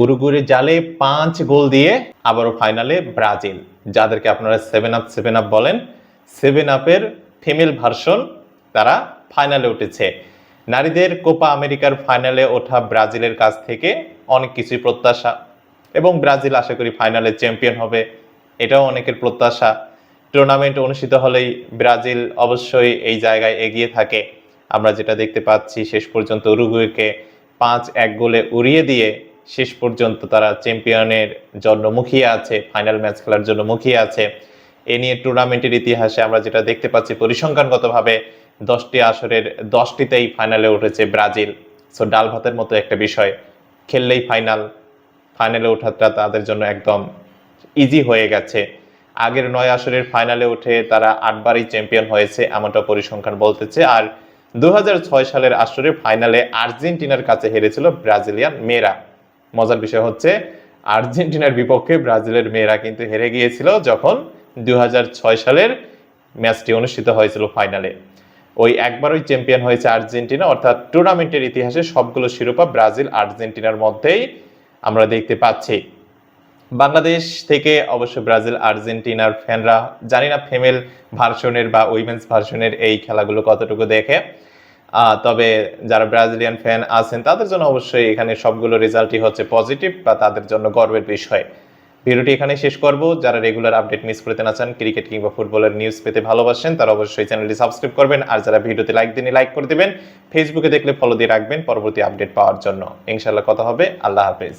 উরুগুয়ের জালে পাঁচ গোল দিয়ে আবারও ফাইনালে ব্রাজিল, যাদেরকে আপনারা সেভেন আপ সেভেন আপ বলেন। সেভেন আপের ফিমেল ভার্সন তারা ফাইনালে উঠেছে। নারীদের কোপা আমেরিকার ফাইনালে ওঠা ব্রাজিলের কাছ থেকে অনেক কিছুই প্রত্যাশা, এবং ব্রাজিল আশা করি ফাইনালে চ্যাম্পিয়ন হবে, এটাও অনেকের প্রত্যাশা। টুর্নামেন্ট অনুষ্ঠিত হলেই ব্রাজিল অবশ্যই এই জায়গায় এগিয়ে থাকে। আমরা যেটা দেখতে পাচ্ছি, শেষ পর্যন্ত উরুগুয়েকে পাঁচ এক গোলে উড়িয়ে দিয়ে শেষ পর্যন্ত তারা চ্যাম্পিয়নের জন্য মুখিয়ে আছে ফাইনাল ম্যাচ খেলার জন্য মুখিয়ে আছে। এ নিয়ে টুর্নামেন্টের ইতিহাসে আমরা যেটা দেখতে পাচ্ছি, পরিসংখ্যানগতভাবে দশটি আসরের, দশটিতেই ফাইনালে উঠেছে ব্রাজিল। সো ডাল ভাতের মতো একটা বিষয়। খেললেই ফাইনাল ফাইনালে ওঠাটা তাদের জন্য একদম ইজি হয়ে গেছে। আগের নয় আসরের ফাইনালে উঠে তারা আটবারই চ্যাম্পিয়ন হয়েছে, এমনটা পরিসংখ্যান বলতেছে। আর দু হাজার ছয় সালের আসরে ফাইনালে আর্জেন্টিনার কাছে হেরেছিল ব্রাজিলিয়ান মেয়েরা। মজার বিষয় হচ্ছে আর্জেন্টিনার বিপক্ষে ব্রাজিলের মেয়েরা কিন্তু হেরে গিয়েছিল যখন দুহাজার ছয় সালের ম্যাচটি অনুষ্ঠিত হয়েছিল ফাইনালে। ওই একবারই চ্যাম্পিয়ন হয়েছে আর্জেন্টিনা, অর্থাৎ টুর্নামেন্টের ইতিহাসে সবগুলো শিরোপা ব্রাজিল আর্জেন্টিনার মধ্যেই আমরা দেখতে পাচ্ছি। বাংলাদেশ থেকে অবশ্য ব্রাজিল আর্জেন্টিনার ফ্যানরা, জানি না ফিমেল ভার্সনের বা উইমেন্স ভার্সনের এই খেলাগুলো কতটুকু দেখে। তবে যারা ব্রাজিলিয়ান ফ্যান আছেন, তাদের জন্য অবশ্যই এখানে সবগুলো রেজাল্টই হচ্ছে পজিটিভ বা তাদের জন্য গর্বের বিষয়। ভিডিওটি এখানে শেষ করব। যারা রেগুলার আপডেট মিস করতে না চান ক্রিকেট কিংবা ফুটবলের নিউজ পেতে ভালোবাসেন, তারা অবশ্যই চ্যানেলটি সাবস্ক্রাইব করবেন। আর যারা ভিডিওতে লাইক দিনই লাইক করে দেবেন। ফেসবুকে দেখলে ফলো দিয়ে রাখবেন পরবর্তী আপডেট পাওয়ার জন্য। ইনশাল্লাহ কথা হবে। আল্লাহ হাফেজ।